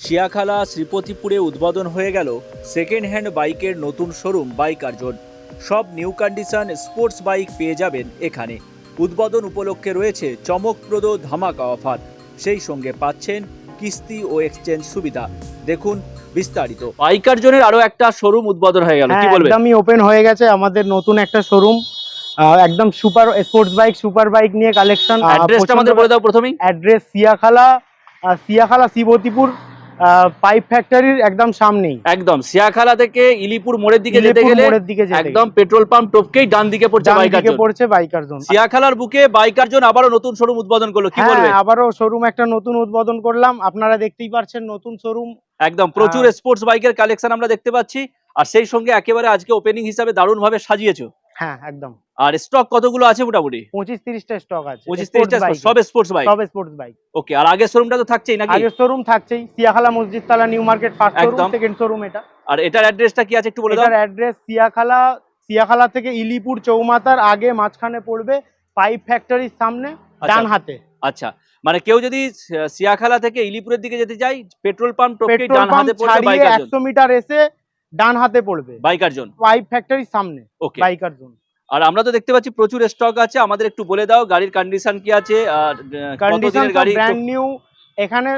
শিয়াখালা শ্রীপতিপুরে উদ্বোধন হয়ে গেল সেকেন্ড হ্যান্ড বাইকের নতুন শোরুম বাইক আর্জন। সব নিউ কন্ডিশন স্পোর্টস বাইক পেয়ে যাবেন এখানে। উদ্বোধন উপলক্ষে রয়েছে চমকপ্রদ ধামাকা অফার সেই সঙ্গে পাচ্ছেন কিস্তি ও এক্সচেঞ্জ সুবিধা। দেখুন বিস্তারিত। বাইক আর্জনের আরও একটা শোরুম উদ্বোধন হয়ে গেল কি হ্যাঁ, বলবেন? একদমই ওপেন হয়ে গেছে আমাদের নতুন একটা শোরুম একদম super sports bike super bike নিয়ে কালেকশন অ্যাড্রেসটা আমাদের বলে দাও প্রথমেই। অ্যাড্রেস সিয়াখালা সিয়াখালা শিবতিপুর পাইপ ফ্যাক্টরির একদম সামনেই। একদম। শিয়াখালা থেকে ইলিপুর মোড়ের দিকে যেতে গেলে একদম পেট্রোল পাম্প টপকেই ডান দিকে পড়ছে ডান বাইক দিকে আর্জন পড়ছে বাইকার জোন। সিয়াখালার বুকে বাইক আর্জন আবারও নতুন শোরুম উদ্বোধন করল কি বলবেন হ্যাঁ আবারও শোরুম একটা নতুন উদ্বোধন করলাম। আপনারা দেখতেই পাচ্ছেন নতুন শোরুম। একদম প্রচুর স্পোর্টস বাইকের কালেকশন আমরা দেখতে পাচ্ছি। আর সেই সঙ্গে একেবারে আজকে ওপেনিং হিসাবে দারুণ ভাবে সাজিয়েছো। হ্যাঁ একদম। আর স্টক কতগুলো আছে মোটামুটি? পঁচিশ তিরিশটা স্টক আছে পঁচিশ তিরিশটা সব স্পোর্টস বাইক সব স্পোর্টস বাইক ওকে আর আগের শোরুমটা তো থাকছেই নাকি? আগের শোরুম থাকছেই। সিয়াখালা মসজিদ তালা নিউ মার্কেট ফার্স্ট শোরুম একদম। সেকেন্ড শোরুম এটা। আর এটার অ্যাড্রেসটা কি আছে একটু বলে দাও। এটার অ্যাড্রেস সিয়াখালা সিয়াখালা থেকে ইলিপুর চৌমাথার আগে মাঝখানে পড়বে পাইপ ফ্যাক্টরির সামনে ডান হাতে। আচ্ছা। মানে কেউ যদি সিয়াখালা থেকে ইলিপুরের দিকে যেতে চাই পেট্রোল পাম্প ডান হাতে পড়বে একশো মিটার এসে ডান হাতে পড়বে। বাইকার আর্জন পাইপ ফ্যাক্টরির সামনে ওকে বাইকার জোন আর আমরা তো দেখতে পাচ্ছি প্রচুর স্টক আছে আমাদের একটু বলে দাও গাড়ির কন্ডিশন কি আছে আর কন্ডিশন গাড়ি? ব্র্যান্ড নিউ এখানে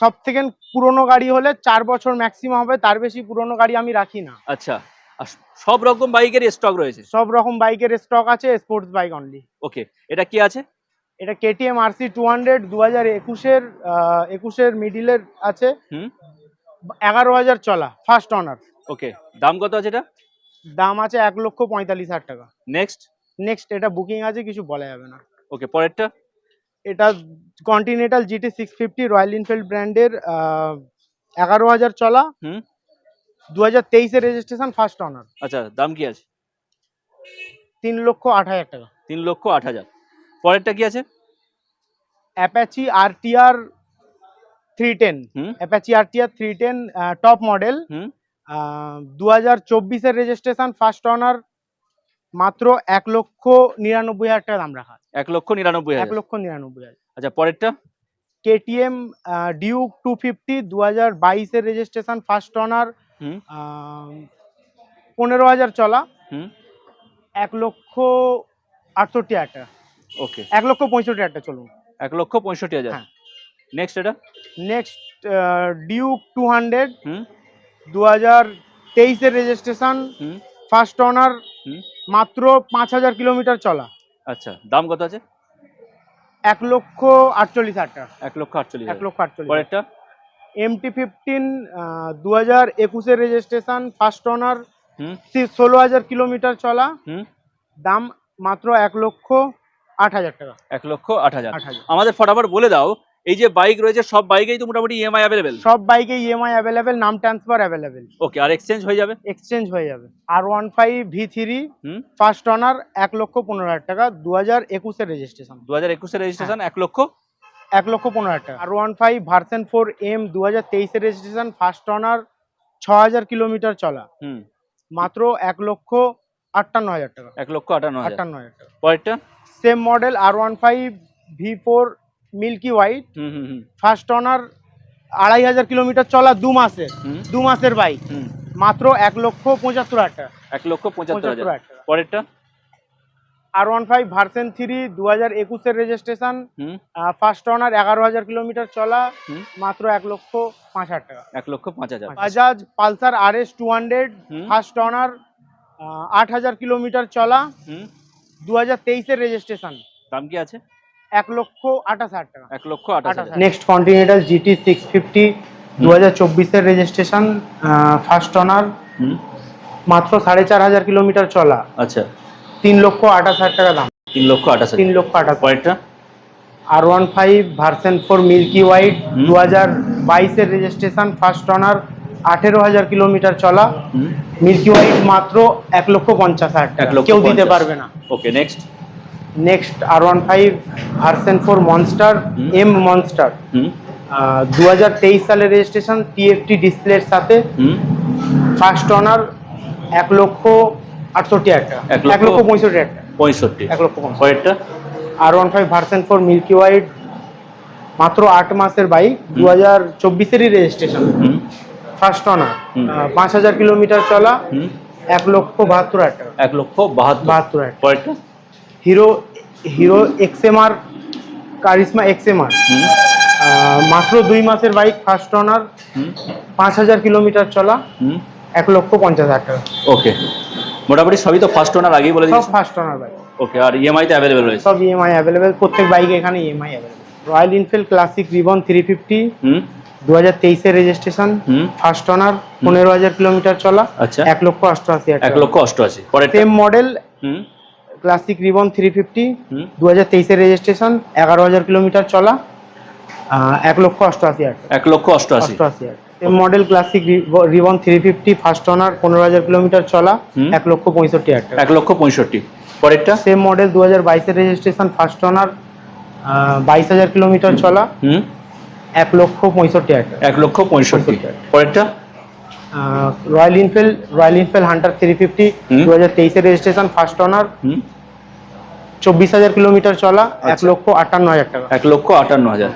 সব থেকে পুরনো গাড়ি হলে চার বছর ম্যাক্সিমাম হবে তার বেশি পুরনো গাড়ি আমি রাখি না। আচ্ছা সব রকম বাইকের স্টক রয়েছে? সব রকম বাইকের স্টক আছে স্পোর্টস বাইক অনলি ওকে এটা কি আছে? এটা কেটিএম আরসি টু হান্ড্রেড দু হাজার একুশের একুশের মিডিলের আছে। হুম। এগারো হাজার চলা ফার্স্ট অনার ওকে দাম কত আছে এটা? দাম আছে এক লক্ষ পঁয়তাল্লিশ হাজার টাকা। নেক্সট নেক্সট এটা বুকিং আছে কিছু বলা যাবে না। ওকে পরেরটা? এটা Continental GT six fifty Royal Enfield ব্র্যান্ডের এগারো হাজার চলা। হুম। দু হাজার তেইশের রেজিস্ট্রেশন ফার্স্ট অনার আচ্ছা দাম কি আছে? তিন লক্ষ আট হাজার টাকা। তিন লক্ষ আট হাজার। পরেরটা কি আছে? অ্যাপাচি আরটিআর থ্রি টেন হুম। Apache RTR three ten top model হুম। দু হাজার চব্বিশের রেজিস্ট্রেশন ফার্স্ট অনার মাত্র এক লক্ষ নিরানব্বই হাজার টাকা দাম রাখা এক লক্ষ নিরানব্বই এক লক্ষ নিরানব্বই হাজার। আচ্ছা পরেরটা? কেটিএম ডিউক টু ফিফটি দু হাজার বাইশের রেজিস্ট্রেশন ফার্স্ট অনার পনেরো হাজার চলা। এক লক্ষ আটষট্টি হাজার টাকা। ওকে। এক লক্ষ পঁয়ষট্টি হাজার টাকা চলুন। এক লক্ষ পঁয়ষট্টি হাজার। হ্যাঁ। নেক্সট এটা? নেক্সট ডিউক টু হান্ড্রেড দু হাজার তেইশের রেজিস্ট্রেশন হুম। First honour. মাত্র পাঁচ হাজার কিলোমিটার চলা। আচ্ছা দাম কত আছে? এক লক্ষ আটচল্লিশ হাজার টাকা। এক লক্ষ আটচল্লিশ এক লক্ষ আটচল্লিশ পরেরটা? এমটি ফিফটিন দু হাজার একুশের রেজিস্ট্রেশন ফার্স্ট অনার হুম। ষোলো হাজার কিলোমিটার চলা। হুম। দাম মাত্র এক লক্ষ আট হাজার টাকা। এক লক্ষ আট হাজার। আমাদের ফটাফট বলে দাও এই যে বাইক রয়েছে সব বাইকেই তো মোটামুটি ইএমআই অ্যাভেলেবেল সব বাইকে ইএমআই অ্যাভেলেবেল নাম ট্রান্সফার অ্যাভেলেবেল ওকে আর এক্সচেঞ্জ হয়ে যাবে? এক্সচেঞ্জ হয়ে যাবে। আর ওয়ান ফাইভ ভি থ্রি হুম? ফার্স্ট অনার এক লক্ষ পনেরো হাজার টাকা দু হাজার একুশের রেজিস্ট্রেশন দু হাজার একুশের রেজিস্ট্রেশন এক লক্ষ? এক লক্ষ পনেরো হাজার টাকা। আর one five version four M দু হাজার তেইশের রেজিস্ট্রেশন ফার্স্ট অনার ছ হাজার কিলোমিটার চলা। হুম। মাত্র এক লক্ষ আটান্ন হাজার টাকা। এক লক্ষ আটান্ন হাজার। আটান্ন হাজার টাকা। পরেরটা? Same model R one five V four milky white. Hmm hmm hmm. First owner আড়াই হাজার কিলোমিটার চলা দু মাসের দু মাসের বাইক মাত্র এক লক্ষ পঁচাত্তর হাজার টাকা। এক লক্ষ পঁচাত্তর হাজার। পরেরটা? R one five version three দু হাজার একুশের রেজিস্ট্রেশন হুম। ফার্স্ট অনার এগারো হাজার কিলোমিটার চলা। মাত্র এক লক্ষ পাঁচ হাজার টাকা। এক লক্ষ পাঁচ হাজার। Bajaj Pulsar R S two hundred first owner আট হাজার কিলোমিটার চলা। দু হাজার তেইশের রেজিস্ট্রেশন দাম কি আছে? এক লক্ষ আঠাশ হাজার টাকা। এক লক্ষ আঠাশ next Continental GT six fifty দু হাজার চব্বিশের রেজিস্ট্রেশন ফার্স্ট অনার মাত্র সাড়ে চার হাজার কিলোমিটার চলা। আচ্ছা। তিন লক্ষ আঠাশ হাজার টাকা দাম। তিন লক্ষ আঠাশ তিন লক্ষ আঠাশ পরেরটা? R one five version four milky white দু হাজার বাইশের রেজিস্ট্রেশন ফার্স্ট অনার আঠেরো হাজার কিলোমিটার চলা। মিল্কি হোয়াইট মাত্র এক লক্ষ পঞ্চাশ হাজার টাকা। কেউ দিতে পারবে না। Okay next next R one five version four monster M monster দু হাজার তেইশ সালের রেজিস্ট্রেশন টিএফটি ডিসপ্লের সাথে। ফার্স্ট অনার এক লক্ষ আটষট্টি হাজার টাকা। এক লক্ষ- পঁয়ষট্টি হাজার টাকা। পঁয়ষট্টি। এক লক্ষ পরেরটা R one five version four milky white মাত্র আট মাসের বাইক দু হাজার চব্বিশেরই রেজিস্ট্রেশন। ফার্স্ট অনার পাঁচ হাজার কিলোমিটার চলা এক লক্ষ বাহাত্তর হাজার টাকা। এক লক্ষ বাহাত্তর। বাহাত্তর হাজার Hero Hero XMR Karizma XMR মাত্র দুই মাসের বাইক ফার্স্ট অনার পাঁচ হাজার কিলোমিটার চলা এক লক্ষ পঞ্চাশ হাজার টাকা। ওকে। মোটামুটি সবই তো ফার্স্ট ওনার আগেই বলে সব ফার্স্ট অনার বাইক। ওকে আর ইএমআই তে অ্যাভেলেবেল রয়েছে? সব ইএমআই অ্যাভেলেবেল প্রত্যেক বাইকে এখানে EMI available Royal Enfield Classic reborn three fifty দু হাজার তেইশের রেজিস্ট্রেশন ফার্স্ট অনার পনেরো হাজার কিলোমিটার চলা আচ্ছা। এক লক্ষ অষ্টআশি এক লক্ষ অষ্টআশি পরেরটা? Same model Classic reborn three fifty দু হাজার তেইশের রেজিস্ট্রেশন এগারো হাজার কিলোমিটার চলা এক লক্ষ অষ্টআশি হাজার। এক লক্ষ অষ্টআশি। অষ্টআশি হাজার। Model Classic reborn three fifty first owner পনেরো হাজার কিলোমিটার চলা এক লক্ষ পঁয়ষট্টি হাজার এক লক্ষ পঁয়ষট্টি। পরেরটা? সেম মডেল দু হাজার বাইশের রেজিস্ট্রেশন ফার্স্ট অনার বাইশ হাজার কিলোমিটার চলা হুম। এক লক্ষ পঁয়ষট্টি হাজার এক লক্ষ পঁয়ষট্টি। পরেরটা? Royal Enfield Royal Enfield Hunter three fifty. দু হাজার তেইশের রেজিস্ট্রেশন ফার্স্ট অনার চব্বিশ হাজার কিলোমিটার চলা এক আচ্ছা। লক্ষ আটান্ন হাজার টাকা। এক লক্ষ আটান্ন হাজার।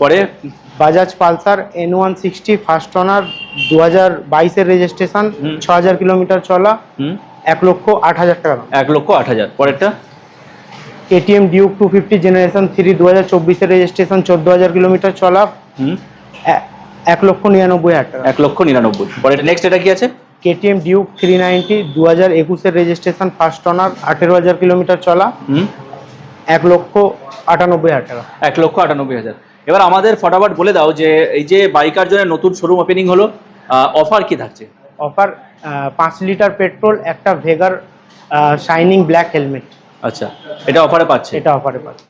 পরে? Bajaj Pulsar N one sixty first owner দু হাজার বাইশের রেজিস্ট্রেশন ছ হাজার কিলোমিটার চলা এক লক্ষ আট হাজার টাকা এক লক্ষ আট হাজার। পরেরটা? KTM Duke two fifty generation three দু হাজার চব্বিশের রেজিস্ট্রেশন চোদ্দ হাজার কিলোমিটার চলা এক লক্ষ নিরানব্বই হাজার টাকা। এক লক্ষ নিরানব্বই। পরে নেক্সট এটা কি আছে? কেটিএম ডিউক থ্রি নাইনটি দু হাজার একুশের রেজিস্ট্রেশন ফার্স্ট অনার আঠেরো হাজার কিলোমিটার চলা এক লক্ষ আটানব্বই হাজার টাকা। এক লক্ষ আটানব্বই হাজার। এবার আমাদের ফটাফট বলে দাও যে এই যে বাইকার জন্য নতুন শোরুম ওপেনিং হলো অফার কি থাকছে? অফার পাঁচ লিটার পেট্রোল একটা ভেগার শাইনিং ব্ল্যাক হেলমেট আচ্ছা এটা অফারে পাচ্ছে? এটা অফারে পাচ্ছে।